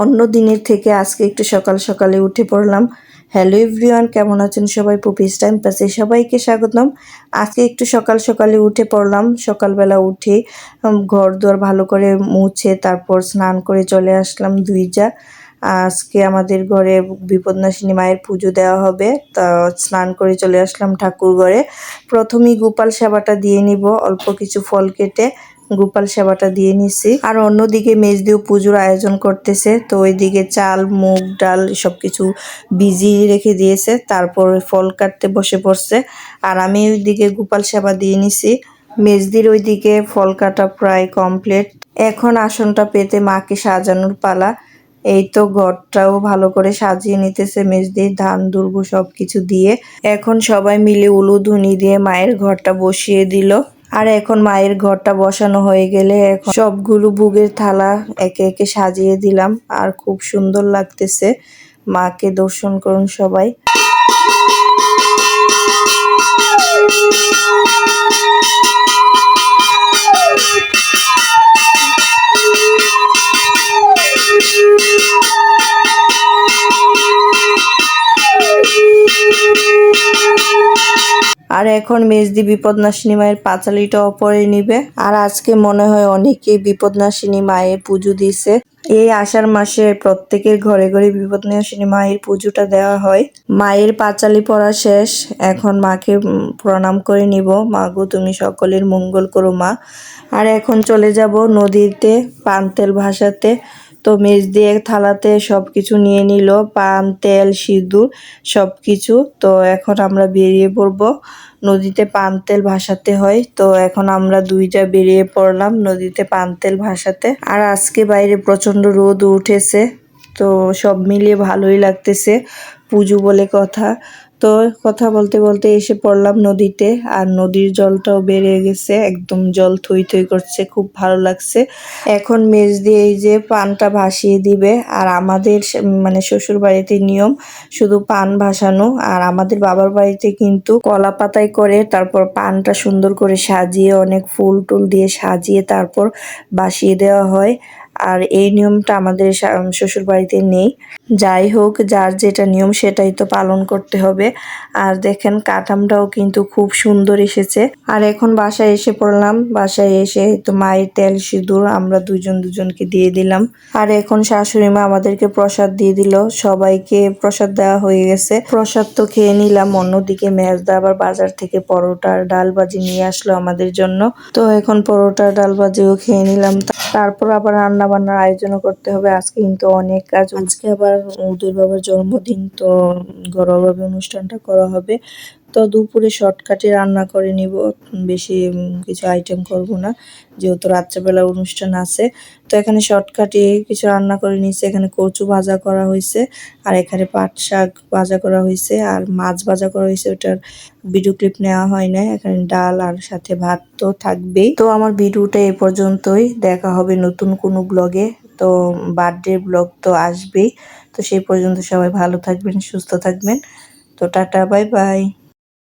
অন্য দিনের থেকে আজকে একটু সকাল সকালে উঠে পড়লাম। হ্যালো এভরিওয়ান কেমন আছেন সবাই? পুপিস টাইম পাশে সবাইকে স্বাগতম। আজকে একটু সকাল সকালে উঠে পড়লাম। সকালবেলা উঠে ঘর দুয়ার ভালো করে মুছে তারপর স্নান করে চলে আসলাম দুই যা আজকে আমাদের ঘরে বিপদনাশিনী মায়ের পুজো দেওয়া হবে, তা স্নান করে চলে আসলাম ঠাকুর ঘরে। প্রথমেই গোপাল সেবাটা দিয়ে নিব, অল্প কিছু ফল কেটে। গোপাল সেবাটা দিয়ে নিছি। আর অন্যদিকে মেজ দিয়েও পুজোর আয়োজন করতেছে, তো ওইদিকে চাল, মুগ, ডাল সব কিছু বিজি রেখে দিয়েছে, তারপর ফল কাটতে বসে পড়ছে। আর আমি ওইদিকে গোপাল সেবা দিয়ে নিছি। মেজদির ওইদিকে ফল কাটা প্রায় কমপ্লিট। এখন আসনটা পেতে মাকে সাজানোর পালা। এই তো ঘরটাও ভালো করে সাজিয়ে নিতেছে মেজদি, ধান দুর্ব সবকিছু দিয়ে। এখন সবাই মিলে উলুধুনি দিয়ে মায়ের ঘরটা বসিয়ে দিল। আর এখন মায়ের ঘরটা বসানো হয়ে গেলে এখন সবগুলো বুগের থালা একে একে সাজিয়ে দিলাম। আর খুব সুন্দর লাগতেছে। মাকে দর্শন করুন সবাই। আর এখন মেজদি বিপদনাশিনী মায়ের পাঁচালিটা অপরে নিবে। আর আজকে মনে হয় অনেকেই বিপদনাশিনী মায়ের পুজো দিছে। এই আষাঢ় মাসে প্রত্যেকের ঘরে ঘরে বিপদনাশিনী মায়ের পুজোটা দেওয়া হয়। মায়ের পাঁচালি পড়া শেষ। এখন মাকে প্রণাম করে নিব। মা গো, তুমি সকলের মঙ্গল করো মা। আর এখন চলে যাব নদীতে পান তেল ভাসাতে। তো মেজ দিয়ে থালাতে সব কিছু নিয়ে নিল, পান, তেল, সিঁদুর সব কিছু তো এখন আমরা বেরিয়ে পড়ব। নদীতে পান তেল ভাসাতে হয়। তো এখন আমরা দুইটা বেরিয়ে পড়লাম নদীতে পান তেল ভাসাতে। আর আজকে বাইরে প্রচণ্ড রোদ উঠেছে। তো সব মিলিয়ে ভালোই লাগতেছে পুজো বলে কথা। তো কথা বলতে বলতে এসে পড়লাম নদীতে আর নদীর জলটাও বেড়ে গেছে, একদম জল থই থই করছে, খুব ভালো লাগছে। এখন মেজ দিয়ে এই যে পানটা ভাসিয়ে দিবে আর আমাদের মানে শ্বশুর বাড়িতে নিয়ম শুধু পান ভাসানো আর আমাদের বাবার বাড়িতে কিন্তু কলা পাতায় করে, তারপর পানটা সুন্দর করে সাজিয়ে, অনেক ফুল টুল দিয়ে সাজিয়ে তারপর বাসিয়ে দেওয়া হয়। আর এই নিয়মটা আমাদের শ্বশুর বাড়িতে নেই। যাই হোক, যার যেটা নিয়ম সেটাই তো পালন করতে হবে। আর দেখেন, কাঠামটাও কিন্তু খুব সুন্দর এসেছে। আর এখন বাসায় এসে পড়লাম। বাসায় এসে তো মায়ের তেল, সিঁদুর আমরা দুজন দুজনকে দিয়ে দিলাম। আর এখন শাশুড়ি মা আমাদেরকে প্রসাদ দিয়ে দিল। সবাইকে প্রসাদ দেওয়া হয়ে গেছে। প্রসাদ তো খেয়ে নিলাম। অন্যদিকে মেজদা আবার বাজার থেকে পরোটা আর ডাল ভাজি নিয়ে আসলো আমাদের জন্য। তো এখন পরোটা ডাল ভাজিও খেয়ে নিলাম। তারপর আবার রান্না বান্নার আয়োজন করতে হবে। আজকে কিন্তু অনেক কাজ, আজকে আবার উদয় বাবার জন্মদিন, তো ঘরোয়াভাবে অনুষ্ঠানটা করা হবে। তো দুপুরে শর্টকাটে রান্না করে নিব। বেশি কিছু আইটেম করব না, যেহেতু রাত্রেবেলা অনুষ্ঠান আছে। তো এখানে শর্টকাটে কিছু রান্না করে নিয়েছে। এখানে কচু ভাজা করা হয়েছে, আর এখানে পাট শাক ভাজা করা হয়েছে, আর মাছ ভাজা করা হয়েছে। ওটার ভিডিও ক্লিপ নেওয়া হয় না এখানে ডাল আর সাথে ভাত তো থাকবেই। তো আমার ভিডিওটা এ পর্যন্তই। দেখা হবে নতুন কোনো ব্লগে তো বার্থডে ব্লগ তো আসবেই। তো সেই পর্যন্ত সবাই ভালো থাকবেন, সুস্থ থাকবেন। তো টাটা বাই বাই